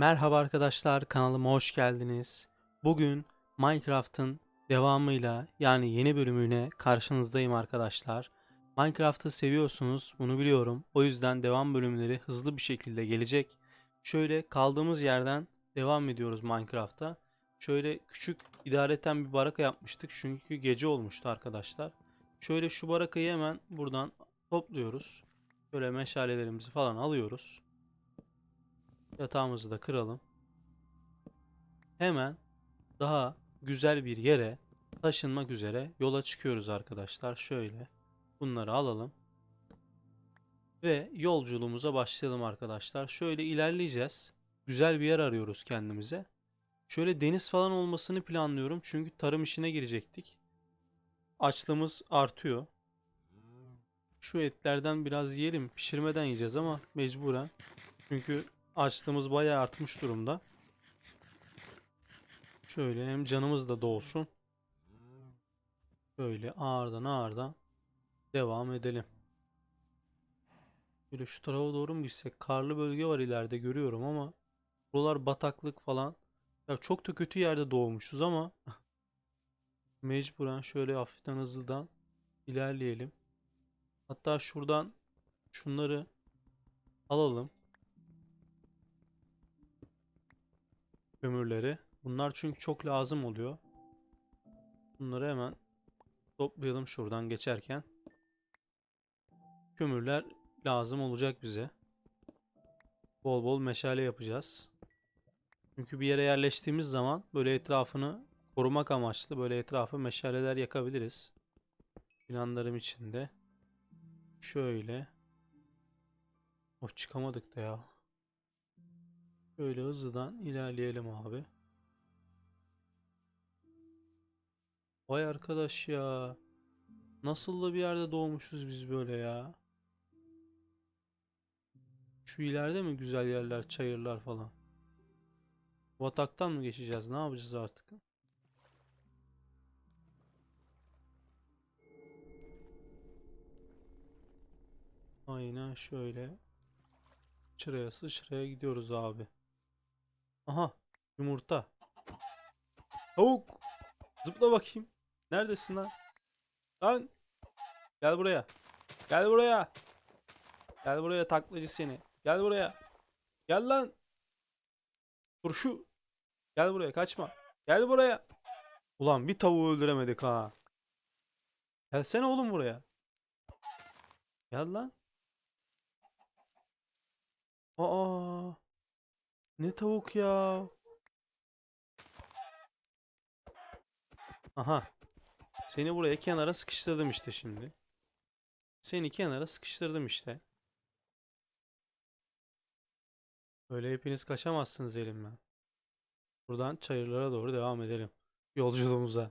Merhaba arkadaşlar, kanalıma hoş geldiniz. Bugün Minecraft'ın devamıyla yani yeni bölümüne karşınızdayım arkadaşlar. Minecraft'ı seviyorsunuz, bunu biliyorum. O yüzden devam bölümleri hızlı bir şekilde gelecek. Şöyle kaldığımız yerden devam ediyoruz Minecraft'a. Şöyle küçük idareten bir baraka yapmıştık çünkü gece olmuştu arkadaşlar. Şöyle şu barakayı hemen buradan topluyoruz. Böyle meşalelerimizi falan alıyoruz. Yatağımızı da kıralım. Hemen daha güzel bir yere taşınmak üzere yola çıkıyoruz arkadaşlar. Şöyle bunları alalım. Ve yolculuğumuza başlayalım arkadaşlar. Şöyle ilerleyeceğiz. Güzel bir yer arıyoruz kendimize. Şöyle deniz falan olmasını planlıyorum. Çünkü tarım işine girecektik. Açlığımız artıyor. Şu etlerden biraz yiyelim. Pişirmeden yiyeceğiz ama mecburen. Çünkü açlığımız bayağı artmış durumda. Şöyle hem canımız da dolsun. Böyle ağırdan ağırdan devam edelim. Böyle şu tarafa doğru mu gitsek? Karlı bölge var ileride görüyorum ama buralar bataklık falan. Ya çok da kötü yerde doğmuşuz ama mecburen şöyle hafiften hızlıdan ilerleyelim. Hatta şuradan şunları alalım. Kömürleri. Bunlar çünkü çok lazım oluyor. Bunları hemen toplayalım şuradan geçerken. Kömürler lazım olacak bize. Bol bol meşale yapacağız. Çünkü bir yere yerleştiğimiz zaman böyle etrafını korumak amaçlı böyle etrafı meşaleler yakabiliriz. Planlarım içinde. Şöyle. Oh çıkamadık da ya. Böyle hızlıdan ilerleyelim abi. Vay arkadaş ya. Nasıl da bir yerde doğmuşuz biz böyle ya. Şu ileride mi güzel yerler, çayırlar falan? Bataktan mı geçeceğiz? Ne yapacağız artık? Aynen şöyle. Şuraya sıçraya gidiyoruz abi. Aha yumurta. Tavuk. Zıpla bakayım. Neredesin lan? Lan. Gel buraya. Gel buraya. Gel buraya taklacı seni. Gel buraya. Gel lan. Turşu. Gel buraya kaçma. Gel buraya. Ulan bir tavuğu öldüremedik ha. Gelsene oğlum buraya. Gel lan. Aa. Ne tavuk ya? Aha. Seni buraya kenara sıkıştırdım işte şimdi. Seni kenara sıkıştırdım işte. Böyle hepiniz kaçamazsınız elimden. Buradan çayırlara doğru devam edelim. Yolculuğumuza.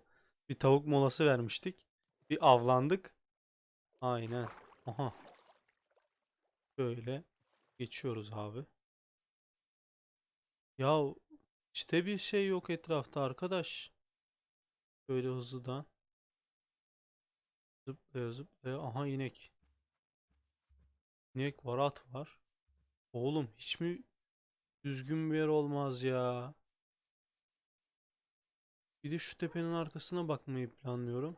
Bir tavuk molası vermiştik. Bir avlandık. Aynen. Aha. Böyle geçiyoruz abi. Ya işte bir şey yok etrafta arkadaş. Böyle hızlıdan. Zıplaya zıplaya. Aha inek. İnek var at var. Oğlum hiç mi düzgün bir yer olmaz ya. Bir de şu tepenin arkasına bakmayı planlıyorum.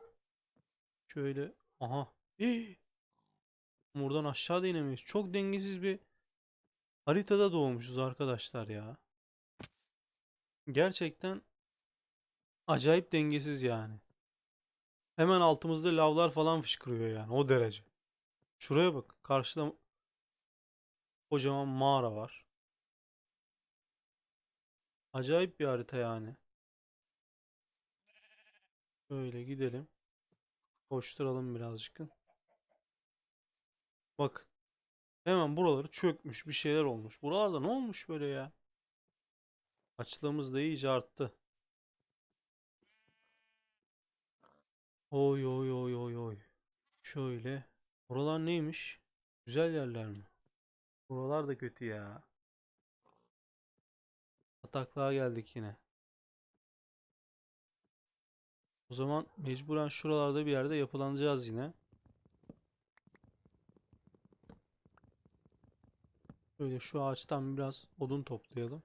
Şöyle. Aha. Hii. Buradan aşağı inemeyiz. Çok dengesiz bir haritada doğmuşuz arkadaşlar ya. Gerçekten acayip dengesiz yani. Hemen altımızda lavlar falan fışkırıyor yani o derece. Şuraya bak. Karşıda kocaman mağara var. Acayip bir harita yani. Böyle gidelim. Koşturalım birazcık. Bak. Hemen buraları çökmüş. Bir şeyler olmuş. Buralarda ne olmuş böyle ya? Açlığımız da iyice arttı. Oy oy oy oy oy. Şöyle. Buralar neymiş? Güzel yerler mi? Buralar da kötü ya. Bataklığa geldik yine. O zaman mecburen şuralarda bir yerde yapılanacağız yine. Böyle şu ağaçtan biraz odun toplayalım.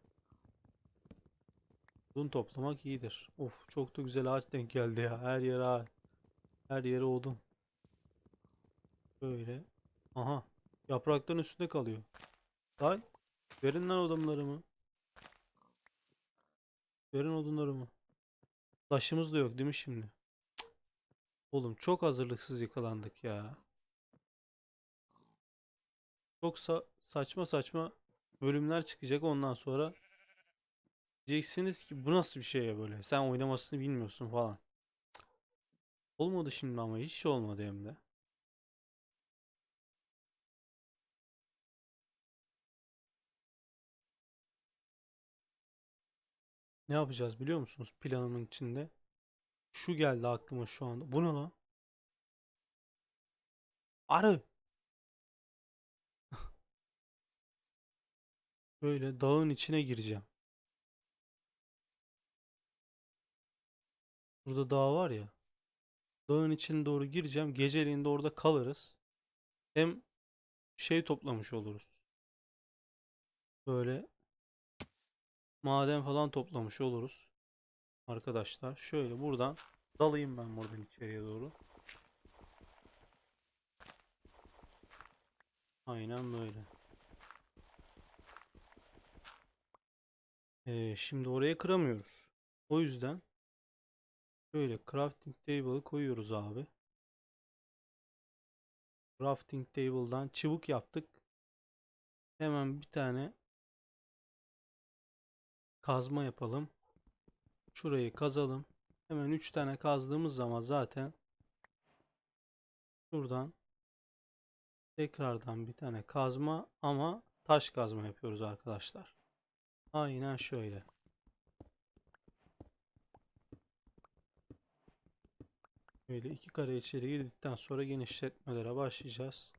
Odun toplamak iyidir. Of çok da güzel ağaç denk geldi ya. Her yere ağaç. Her yere odun. Böyle. Aha. Yaprakların üstünde kalıyor. Lan. Verin lan odunlarımı. Verin odunlarımı. Taşımız da yok değil mi şimdi? Oğlum çok hazırlıksız yakalandık ya. Çok sa- saçma saçma bölümler çıkacak ondan sonra diyeceksiniz ki bu nasıl bir şey ya böyle. Sen oynamasını bilmiyorsun falan. Olmadı şimdi ama hiç olmadı hem de. Ne yapacağız biliyor musunuz planımın içinde? Şu geldi aklıma şu anda. Bu ne lan? Arı. Böyle dağın içine gireceğim. Burada dağ var ya. Dağın içine doğru gireceğim. Geceliğin de orada kalırız. Hem şey toplamış oluruz. Böyle maden falan toplamış oluruz. Arkadaşlar şöyle buradan dalayım ben buradan içeriye doğru. Aynen böyle. Ee, şimdi oraya kıramıyoruz. O yüzden böyle crafting table'ı koyuyoruz abi. Crafting table'dan çubuk yaptık. Hemen bir tane kazma yapalım. Şurayı kazalım. Hemen 3 tane kazdığımız zaman zaten şuradan tekrardan bir tane kazma ama taş kazma yapıyoruz arkadaşlar. Aynen şöyle. Böyle iki kare içeri girdikten sonra genişletmelere başlayacağız.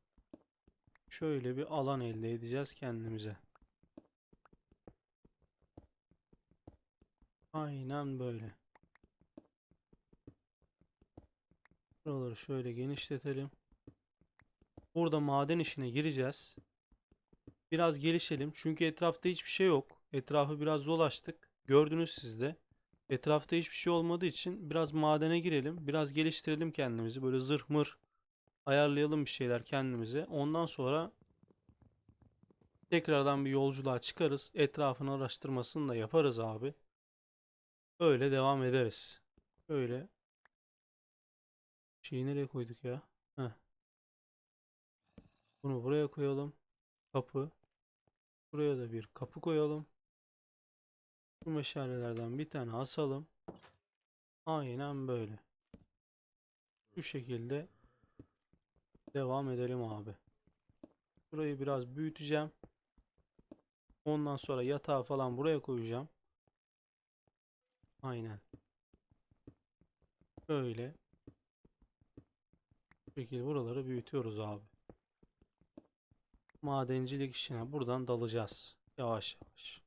Şöyle bir alan elde edeceğiz kendimize. Aynen böyle. Buraları şöyle genişletelim. Burada maden işine gireceğiz. Biraz gelişelim. Çünkü etrafta hiçbir şey yok. Etrafı biraz dolaştık. Gördünüz siz de. Etrafta hiçbir şey olmadığı için biraz madene girelim. Biraz geliştirelim kendimizi. Böyle zırh mır ayarlayalım bir şeyler kendimize. Ondan sonra tekrardan bir yolculuğa çıkarız. Etrafın araştırmasını da yaparız abi. Öyle devam ederiz. Öyle. Şeyi nereye koyduk ya? Heh. Bunu buraya koyalım. Kapı. Buraya da bir kapı koyalım. Bu meşalelerden bir tane asalım. Aynen böyle. Bu şekilde devam edelim abi. Burayı biraz büyüteceğim. Ondan sonra yatağı falan buraya koyacağım. Aynen. Böyle. Bu şekilde buraları büyütüyoruz abi. Madencilik işine buradan dalacağız. Yavaş yavaş.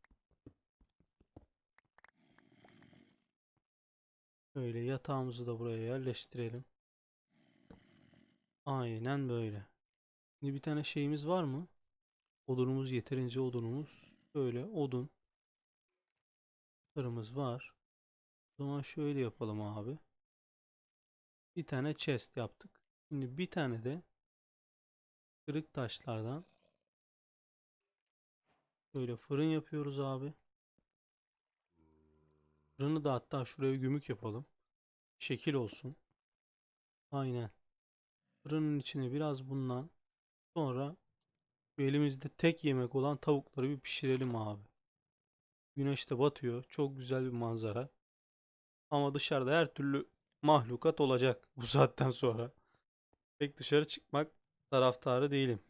Böyle yatağımızı da buraya yerleştirelim. Aynen böyle. Şimdi bir tane şeyimiz var mı? Odunumuz yeterince odunumuz. Böyle odun. Sarımız var. O zaman şöyle yapalım abi. Bir tane chest yaptık. Şimdi bir tane de kırık taşlardan böyle fırın yapıyoruz abi. Fırını da hatta şuraya gümük yapalım. Şekil olsun. Aynen. Fırının içine biraz bundan sonra elimizde tek yemek olan tavukları bir pişirelim abi. Güneş de batıyor. Çok güzel bir manzara. Ama dışarıda her türlü mahlukat olacak bu saatten sonra. Pek dışarı çıkmak taraftarı değilim.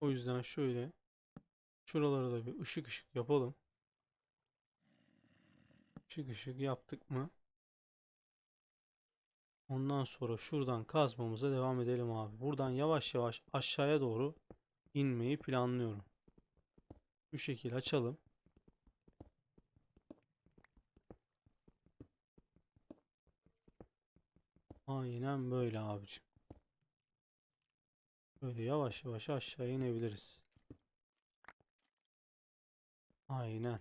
O yüzden şöyle şuralara da bir ışık ışık yapalım. Işık ışık yaptık mı? Ondan sonra şuradan kazmamıza devam edelim abi. Buradan yavaş yavaş aşağıya doğru inmeyi planlıyorum. Bu şekil açalım. Aynen böyle abicim. Böyle yavaş yavaş aşağı inebiliriz. Aynen.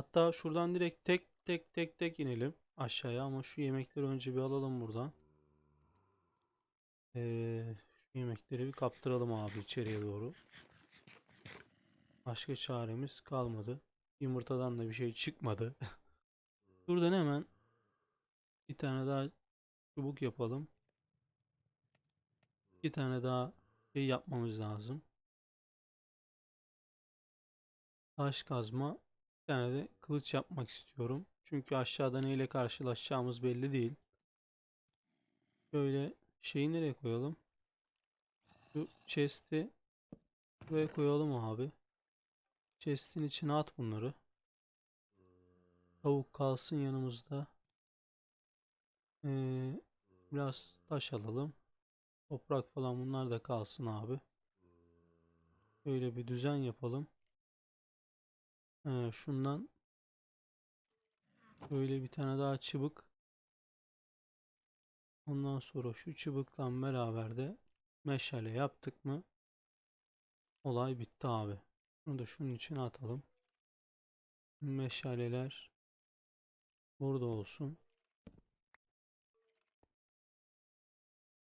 Hatta şuradan direkt tek tek tek tek inelim aşağıya ama şu yemekleri önce bir alalım buradan. Ee, şu yemekleri bir kaptıralım abi içeriye doğru. Başka çaremiz kalmadı. Yumurtadan da bir şey çıkmadı. Şuradan hemen bir tane daha çubuk yapalım. Bir tane daha şey yapmamız lazım. Taş kazma. Tane de kılıç yapmak istiyorum. Çünkü aşağıda neyle karşılaşacağımız belli değil. Şöyle şeyi nereye koyalım? Şu chest'i buraya koyalım abi. Chest'in içine at bunları. Tavuk kalsın yanımızda. Ee, biraz taş alalım. Toprak falan bunlar da kalsın abi. Böyle bir düzen yapalım. Ee, şundan böyle bir tane daha çıbık. Ondan sonra şu çıbıkla beraber de meşale yaptık mı olay bitti abi. Bunu da şunun içine atalım. Meşaleler burada olsun.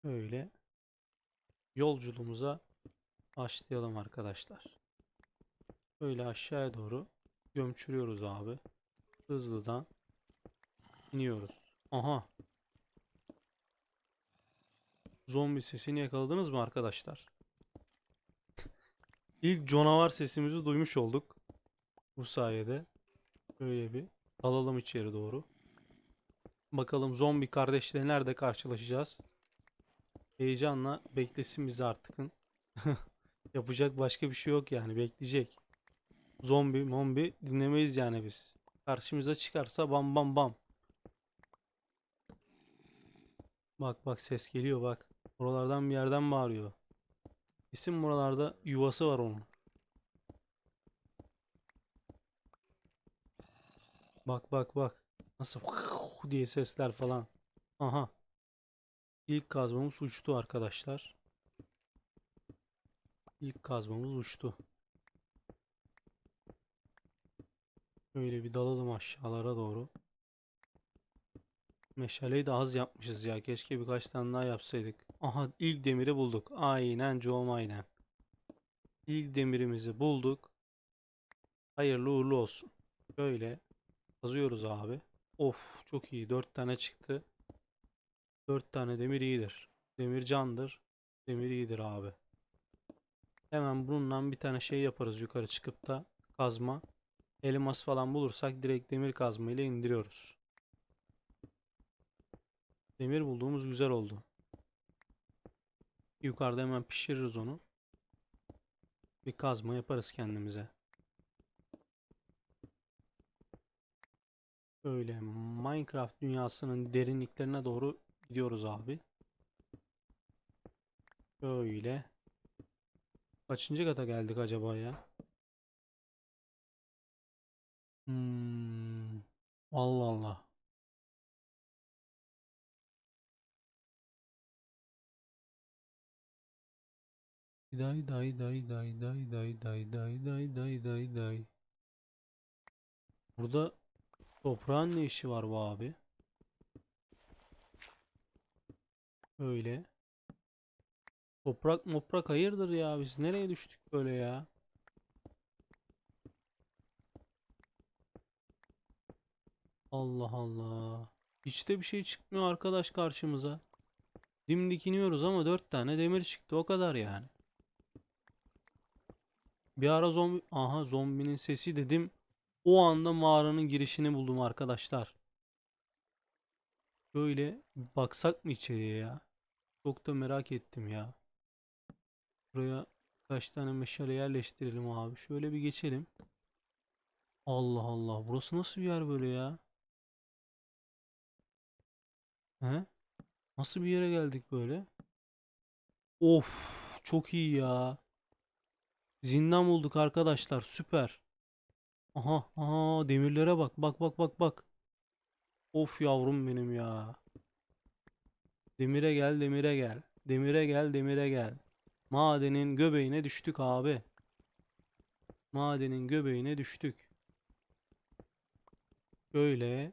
Öyle yolculuğumuza başlayalım arkadaşlar. Böyle aşağıya doğru gömçürüyoruz abi. Hızlıdan iniyoruz. Aha. Zombi sesini yakaladınız mı arkadaşlar? İlk canavar sesimizi duymuş olduk. Bu sayede. Böyle bir dalalım içeri doğru. Bakalım zombi kardeşle nerede karşılaşacağız? Heyecanla beklesin bizi artık. Yapacak başka bir şey yok yani bekleyecek. Zombi mombi dinlemeyiz yani biz. Karşımıza çıkarsa bam bam bam. Bak bak ses geliyor bak. Buralardan bir yerden bağırıyor. Kesin buralarda yuvası var onun. Bak bak bak. Nasıl diye sesler falan. Aha. İlk kazmamız uçtu arkadaşlar. İlk kazmamız uçtu. Böyle bir dalalım aşağılara doğru. Meşaleyi de az yapmışız ya. Keşke birkaç tane daha yapsaydık. Aha ilk demiri bulduk. Aynen Joe aynen. İlk demirimizi bulduk. Hayırlı uğurlu olsun. Böyle kazıyoruz abi. Of çok iyi. 4 tane çıktı. 4 tane demir iyidir. Demir candır. Demir iyidir abi. Hemen bununla bir tane şey yaparız yukarı çıkıp da kazma. Elmas falan bulursak direkt demir kazma ile indiriyoruz. Demir bulduğumuz güzel oldu. Yukarıda hemen pişiririz onu. Bir kazma yaparız kendimize. Böyle Minecraft dünyasının derinliklerine doğru gidiyoruz abi. Böyle. Kaçıncı kata geldik acaba ya? Hmm. Allah Allah. Day day day day day day day day day day day day. Burada toprağın ne işi var bu abi? Öyle. Toprak moprak hayırdır ya biz nereye düştük böyle ya? Allah Allah. Hiç de bir şey çıkmıyor arkadaş karşımıza. Dimdik iniyoruz ama dört tane demir çıktı o kadar yani. Bir ara zombi... Aha zombinin sesi dedim. O anda mağaranın girişini buldum arkadaşlar. Böyle baksak mı içeriye ya? Çok da merak ettim ya. Buraya kaç tane meşale yerleştirelim abi. Şöyle bir geçelim. Allah Allah. Burası nasıl bir yer böyle ya? He? Nasıl bir yere geldik böyle? Of, çok iyi ya. Zindan bulduk arkadaşlar. Süper. Aha, aha demirlere bak. Bak bak bak bak. Of yavrum benim ya. Demire gel, demire gel. Demire gel, demire gel. Madenin göbeğine düştük abi. Madenin göbeğine düştük. Şöyle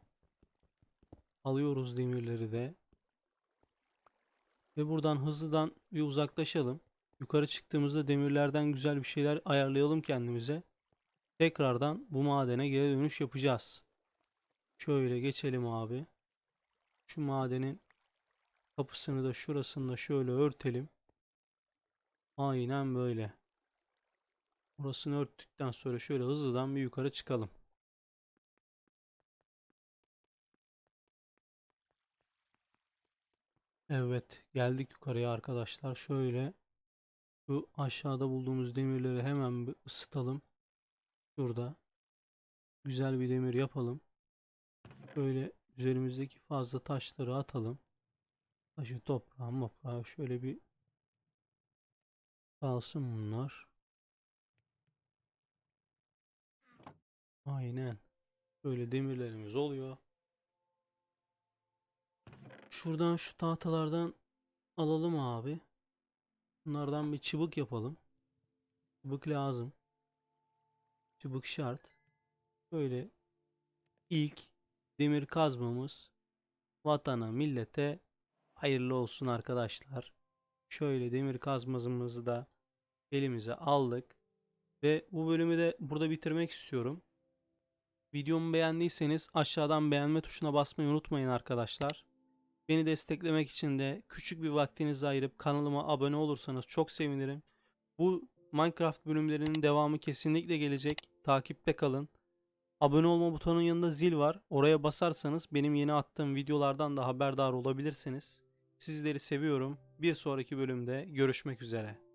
alıyoruz demirleri de. Ve buradan hızlıdan bir uzaklaşalım. Yukarı çıktığımızda demirlerden güzel bir şeyler ayarlayalım kendimize. Tekrardan bu madene geri dönüş yapacağız. Şöyle geçelim abi. Şu madenin kapısını da şurasını da şöyle örtelim. Aynen böyle. Burasını örttükten sonra şöyle hızlıdan bir yukarı çıkalım. Evet, geldik yukarıya arkadaşlar. Şöyle şu aşağıda bulduğumuz demirleri hemen bir ısıtalım. Şurada güzel bir demir yapalım. Şöyle üzerimizdeki fazla taşları atalım. Taşı toprağı moprağı şöyle bir kalsın bunlar. Aynen. Böyle demirlerimiz oluyor. Şuradan şu tahtalardan alalım abi. Bunlardan bir çıbık yapalım. Çıbık lazım. Çıbık şart. Böyle ilk demir kazmamız vatana, millete hayırlı olsun arkadaşlar. Şöyle demir kazmamızı da elimize aldık. Ve bu bölümü de burada bitirmek istiyorum. Videomu beğendiyseniz aşağıdan beğenme tuşuna basmayı unutmayın arkadaşlar. Beni desteklemek için de küçük bir vaktinizi ayırıp kanalıma abone olursanız çok sevinirim. Bu Minecraft bölümlerinin devamı kesinlikle gelecek. Takipte kalın. Abone olma butonunun yanında zil var. Oraya basarsanız benim yeni attığım videolardan da haberdar olabilirsiniz. Sizleri seviyorum. Bir sonraki bölümde görüşmek üzere.